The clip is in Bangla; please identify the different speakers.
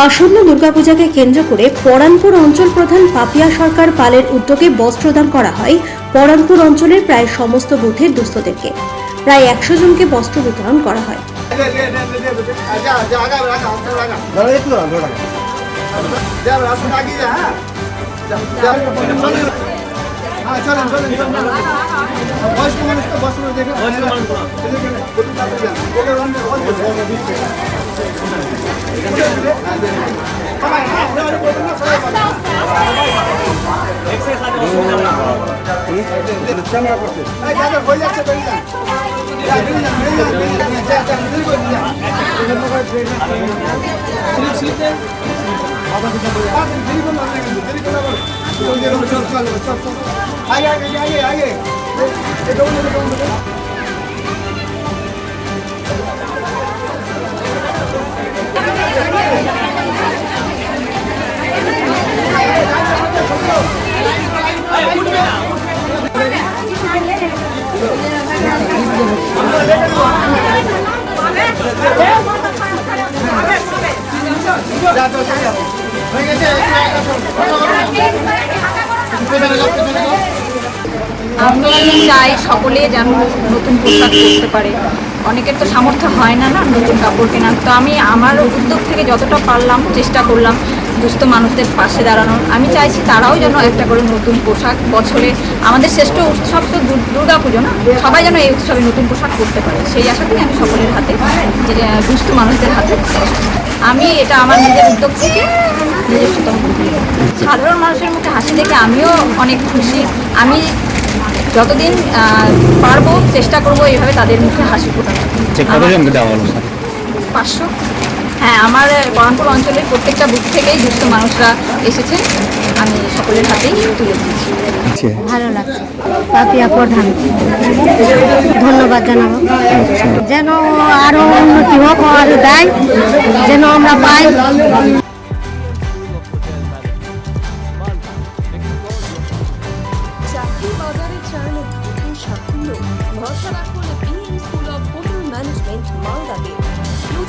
Speaker 1: আসন্ন দুর্গাপূজাকে কেন্দ্র করে পরানপুর অঞ্চল প্রধান পাপিয়া সরকার পালের উদ্যোগে বস্ত্রদান করা হয়। পরানপুর অঞ্চলের প্রায় সমস্ত বুথের দুস্থদেরকে। প্রায় একশো জনকে বস্ত্র বিতরণ করা হয়।
Speaker 2: আগে আগে আগে আগে
Speaker 3: আমি চাই সকলে যেন নতুন পোশাক করতে পারে। অনেকের তো সামর্থ্য হয় না না নতুন কাপড় কেনার। তো আমি আমার উদ্যোগ থেকে যতটা পারলাম, চেষ্টা করলাম দুস্থ মানুষদের পাশে দাঁড়ানোর। আমি চাইছি তারাও যেন একটা করে নতুন পোশাক বছরে আমাদের শ্রেষ্ঠ উৎসব তো দুর- দুর্গাপুজো না? সবাই যেন এই উৎসবে নতুন পোশাক করতে পারে। সেই আশাতেই আমি সকলের হাতে যে দুস্থ মানুষদের হাতে আমি এটা আমার নিজের উদ্যোগ থেকে নিজস্বতম সাধারণ মানুষের মুখে হাসি দেখে আমিও অনেক খুশি। আমি যতদিন পারব চেষ্টা করব এইভাবে তাদের মুখে হাসি ফোটানো
Speaker 4: স্যার?
Speaker 3: পাঁচশো। হ্যাঁ আমার বহরমপুর অঞ্চলের প্রত্যেকটা বুথ থেকেই দুস্থ মানুষরা এসেছে। আমি সকলের হাতেই তুলে দিচ্ছি
Speaker 5: ভালো লাগছে। পাপিয়া প্রধান ধন্যবাদ জানাব। যেন আরও উন্নতি হোক আরও দেয় যেন আমরা পাই।
Speaker 6: সাফল্য। ভরসা রাখুন স্কুল অফ হোটেল ম্যানেজমেন্ট মালদাতে।